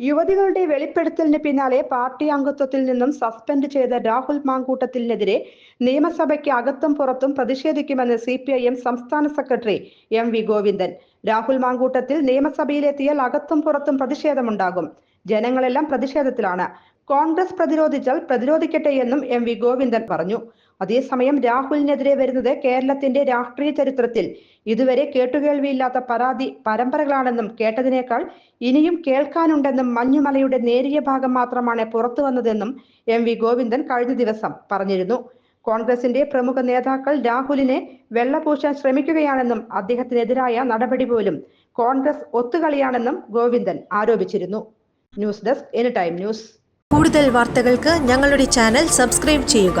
യുവതികളുടെ വെളിപ്പെടുത്തലിന് പിന്നാലെ പാർട്ടി അംഗത്വത്തിൽ നിന്നും സസ്പെൻഡ് ചെയ്ത രാഹുൽ മാങ്കൂട്ടത്തിനെതിരെ നിയമസഭയ്ക്ക് അകത്തും പുറത്തും പ്രതിഷേധിക്കുമെന്ന് സി പി ഐ എം സംസ്ഥാന secretary M V Govindan. Rahul Mankoottathil നിയമസഭയിലെത്തിയാൽ അകത്തും പുറത്തും പ്രതിഷേധമുണ്ടാകും. ജനങ്ങളെല്ലാം പ്രതിഷേധത്തിലാണ്. കോൺഗ്രസ് പ്രതിരോധിച്ചാൽ പ്രതിരോധിക്കട്ടെ എന്നും എം വി ഗോവിന്ദൻ പറഞ്ഞു. അതേസമയം രാഹുലിനെതിരെ വരുന്നത് കേരളത്തിന്റെ രാഷ്ട്രീയ ചരിത്രത്തിൽ. ഇതുവരെ കേട്ടുകേൾവിയില്ലാത്ത പരാതി പരമ്പരകളാണെന്നും കേട്ടതിനേക്കാൾ ഇനിയും കേൾക്കാനുണ്ടെന്നും മഞ്ഞുമലയുടെ നേരിയ ഭാഗം മാത്രമാണ് പുറത്തു വന്നതെന്നും എം വി ഗോവിന്ദൻ കഴിഞ്ഞ ദിവസം പറഞ്ഞിരുന്നു. കോൺഗ്രസിന്റെ പ്രമുഖ നേതാക്കൾ രാഹുലിനെ വെള്ളപൂശാൻ ശ്രമിക്കുകയാണെന്നും അദ്ദേഹത്തിനെതിരായ നടപടി പോലും കോൺഗ്രസ് ഒത്തുകളിയാണെന്നും ഗോവിന്ദൻ ആരോപിച്ചിരുന്നു. News desk any time news. കൂടുതൽ വാർത്തകൾക്ക് ഞങ്ങളുടെ ചാനൽ സബ്സ്ക്രൈബ് ചെയ്യുക.